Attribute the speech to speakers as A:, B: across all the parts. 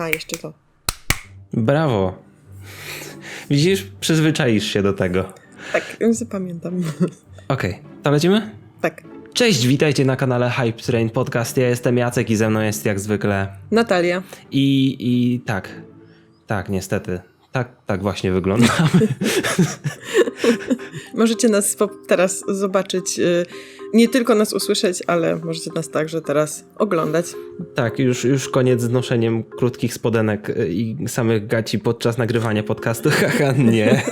A: A, jeszcze to.
B: Brawo. Widzisz, przyzwyczaisz się do tego.
A: Tak, już zapamiętam.
B: Okej, to lecimy?
A: tak.
B: Cześć, witajcie na kanale Hype Train Podcast. Ja jestem Jacek i ze mną jest jak zwykle.
A: Natalia.
B: I, i tak, tak, niestety. Tak, tak właśnie wyglądamy.
A: Możecie nas teraz zobaczyć, y, nie tylko nas usłyszeć, ale możecie nas także teraz oglądać.
B: tak, już, już koniec z noszeniem krótkich spodenek y, i samych gaci podczas nagrywania podcastu. Haha, nie.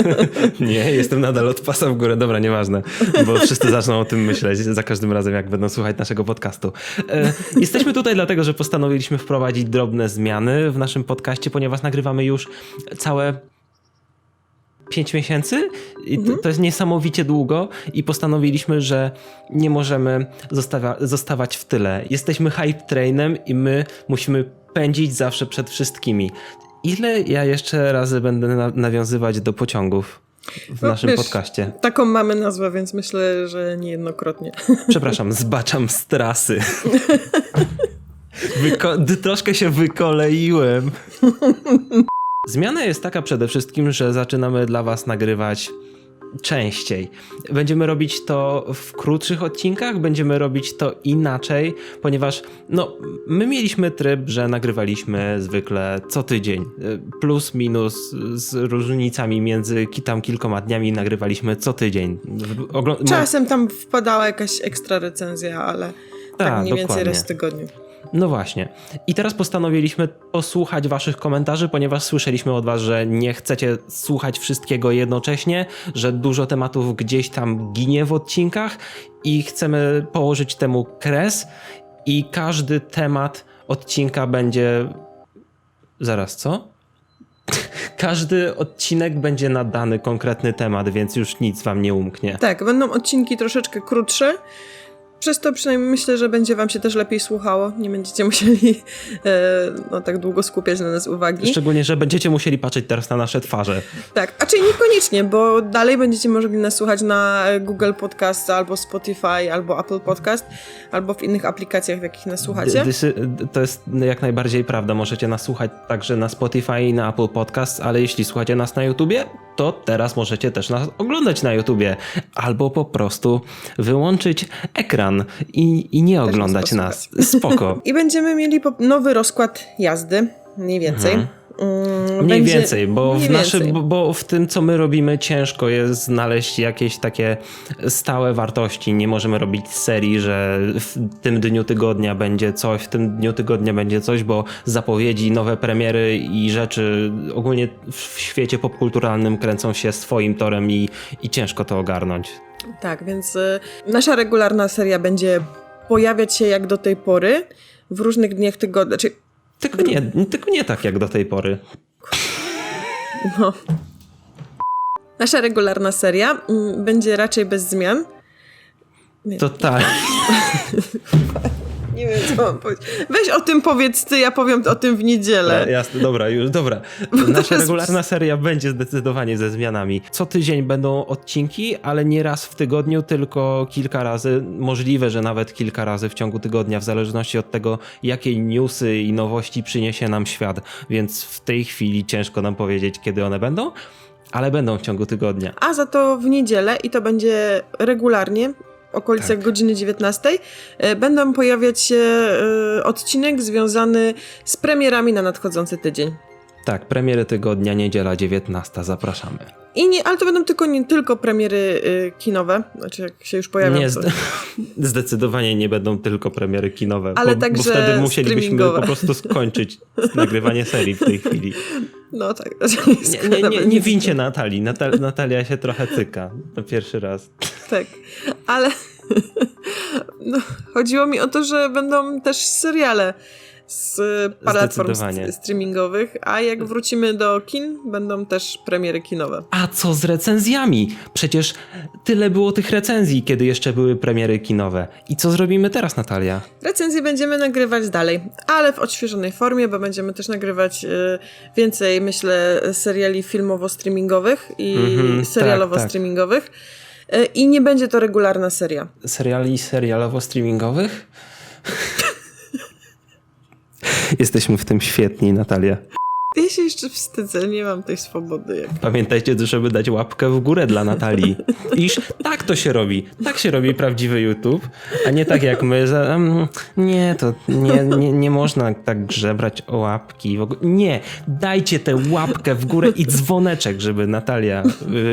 B: nie, jestem nadal od pasa w górę. Dobra, nieważne, bo wszyscy zaczną o tym myśleć za każdym razem, jak będą słuchać naszego podcastu. E, Jesteśmy tutaj dlatego, że postanowiliśmy wprowadzić drobne zmiany w naszym podcaście, ponieważ nagrywamy już całe 5 miesięcy i to, jest niesamowicie długo i postanowiliśmy, że nie możemy zostawać w tyle. Jesteśmy hype trainem i my musimy pędzić zawsze przed wszystkimi. Ile ja jeszcze razy będę na, nawiązywać do pociągów w
A: No,
B: naszym
A: wiesz,
B: podcaście?
A: Taką mamy nazwę, więc myślę, że niejednokrotnie.
B: Przepraszam, zbaczam z trasy. Wyko- troszkę się wykoleiłem. Zmiana jest taka przede wszystkim, że zaczynamy dla Was nagrywać częściej. Będziemy robić to w krótszych odcinkach, będziemy robić to inaczej, ponieważ no, my mieliśmy tryb, że nagrywaliśmy zwykle co tydzień. Plus, minus, z różnicami między tam kilkoma dniami nagrywaliśmy co tydzień. Ogl-
A: Czasem tam wpadała jakaś ekstra recenzja, ale tak,
B: Tak,
A: mniej więcej
B: dokładnie.
A: raz w tygodniu.
B: No właśnie. I teraz postanowiliśmy posłuchać Waszych komentarzy, ponieważ słyszeliśmy od Was, że nie chcecie słuchać wszystkiego jednocześnie, że dużo tematów gdzieś tam ginie w odcinkach i chcemy położyć temu kres. I każdy temat odcinka będzie. Zaraz, co? Każdy odcinek będzie na dany konkretny temat, więc już nic Wam nie umknie.
A: Tak, będą odcinki troszeczkę krótsze. Przez to przynajmniej myślę, że będzie wam się też lepiej słuchało. Nie będziecie musieli e, no, tak długo skupiać na nas uwagi.
B: Szczególnie, że będziecie musieli patrzeć teraz na nasze twarze.
A: Tak, a czyli niekoniecznie, bo dalej będziecie mogli nas słuchać na Google Podcast, albo Spotify, albo Apple Podcast, albo w innych aplikacjach, w jakich nas słuchacie.
B: To jest jak najbardziej prawda. Możecie nas słuchać także na Spotify i na Apple Podcast, ale jeśli słuchacie nas na YouTubie, to teraz możecie też nas oglądać na YouTubie. Albo po prostu wyłączyć ekran i, i nie oglądać
A: nas.
B: Spoko.
A: I będziemy mieli nowy rozkład jazdy, mniej więcej. Mm,
B: Mniej
A: będzie-
B: więcej, bo
A: mniej
B: w, naszym,
A: więcej.
B: bo, bo w tym, co my robimy, ciężko jest znaleźć jakieś takie stałe wartości. Nie możemy robić serii, że w tym dniu tygodnia będzie coś, w tym dniu tygodnia będzie coś, bo zapowiedzi, nowe premiery i rzeczy ogólnie w świecie popkulturalnym kręcą się swoim torem i, i ciężko to ogarnąć.
A: Tak, więc y, nasza regularna seria będzie pojawiać się jak do tej pory w różnych dniach tygodnia. Znaczy,
B: Tylko nie, tylko nie tak jak do tej pory.
A: no. Nasza regularna seria mm, będzie raczej bez zmian.
B: To tak.
A: Nie wiem, co mam powiedzieć. Weź o tym powiedz ty, ja powiem o tym w niedzielę.
B: E, Jasne, dobra, już, dobra. Nasza regularna seria będzie zdecydowanie ze zmianami. Co tydzień będą odcinki, ale nie raz w tygodniu, tylko kilka razy. Możliwe, że nawet kilka razy w ciągu tygodnia, w zależności od tego, jakie newsy i nowości przyniesie nam świat. Więc w tej chwili ciężko nam powiedzieć, kiedy one będą, ale będą w ciągu tygodnia.
A: A za to w niedzielę, i to będzie regularnie, okolicach
B: Tak.
A: godziny 19, e, będą pojawiać się e, odcinek związany z premierami na nadchodzący tydzień.
B: Tak, premiery tygodnia, niedziela 19. Zapraszamy.
A: I nie, ale to będą tylko nie tylko premiery y, kinowe, znaczy jak się już pojawią.
B: Nie, zde- zdecydowanie nie będą tylko premiery kinowe,
A: Ale
B: bo,
A: także
B: bo wtedy musielibyśmy po prostu skończyć nagrywanie serii w tej chwili.
A: no tak.
B: Nie, nie, nie, nie wincie Natalii. Natal, Natalia się trochę cyka. To pierwszy raz.
A: Tak, ale no, chodziło mi o to, że będą też seriale z platform streamingowych, a jak wrócimy do kin, będą też premiery kinowe.
B: A co z recenzjami? Przecież tyle było tych recenzji, kiedy jeszcze były premiery kinowe. I co zrobimy teraz, Natalia?
A: Recenzje będziemy nagrywać dalej, ale w odświeżonej formie, bo będziemy też nagrywać y, więcej, myślę, seriali filmowo-streamingowych i
B: Mhm, tak,
A: serialowo-streamingowych. Y, I nie będzie to regularna seria.
B: Seriali serialowo-streamingowych? Jesteśmy w tym świetni, Natalia.
A: Ja się jeszcze wstydzę, nie mam tej swobody. Jak...
B: Pamiętajcie, żeby dać łapkę w górę dla Natalii. Iż tak to się robi. Tak się robi prawdziwy YouTube, a nie tak jak my, nie, to nie, nie, nie można tak grzebrać o łapki. Nie, dajcie tę łapkę w górę i dzwoneczek, żeby Natalia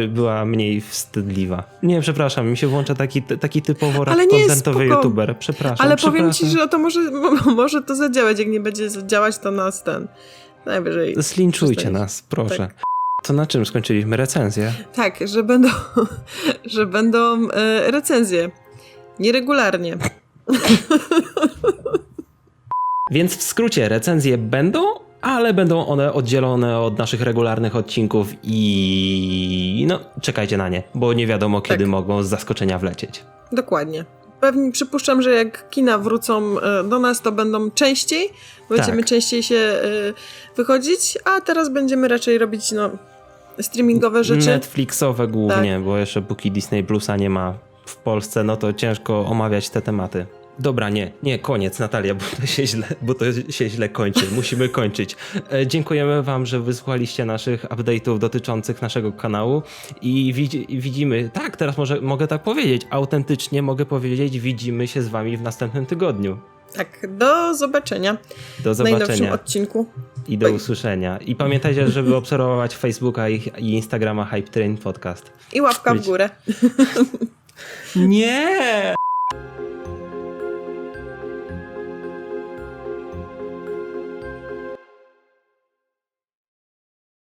B: y, była mniej wstydliwa. Nie, przepraszam, mi się włącza taki, taki typowo
A: jest
B: kontentowy. YouTuber. Przepraszam,
A: Ale powiem ci, że to może, mo- może to zadziałać. Jak nie będzie działać, to nas ten. Najwyżej.
B: Zlinczujcie nas, proszę.
A: Tak.
B: To na czym skończyliśmy recenzję?
A: Tak, że będą, że będą e, recenzje. Nieregularnie.
B: Więc w skrócie recenzje będą, ale będą one oddzielone od naszych regularnych odcinków i no czekajcie na nie, bo nie wiadomo kiedy
A: Tak.
B: mogą z zaskoczenia wlecieć.
A: Dokładnie. Pewnie przypuszczam, że jak kina wrócą e, do nas, to będą częściej. Będziemy
B: Tak.
A: częściej się e, wychodzić, a teraz będziemy raczej robić no, streamingowe rzeczy.
B: Netflixowe głównie,
A: Tak.
B: bo jeszcze póki Disney Plusa nie ma w Polsce, no to ciężko omawiać te tematy. Dobra, nie, nie, koniec Natalia, bo to się źle, bo to się źle kończy. Musimy kończyć. E, dziękujemy wam, że wysłuchaliście naszych update'ów dotyczących naszego kanału i widzi, widzimy, tak, teraz może, mogę tak powiedzieć, autentycznie mogę powiedzieć, widzimy się z wami w następnym tygodniu.
A: Tak, do zobaczenia
B: Do
A: w najnowszym
B: zobaczenia
A: odcinku.
B: i do
A: Bye.
B: usłyszenia. I pamiętajcie, żeby obserwować Facebooka i, i Instagrama Hype Train Podcast.
A: I łapka w
B: Być-
A: górę.
B: Nie!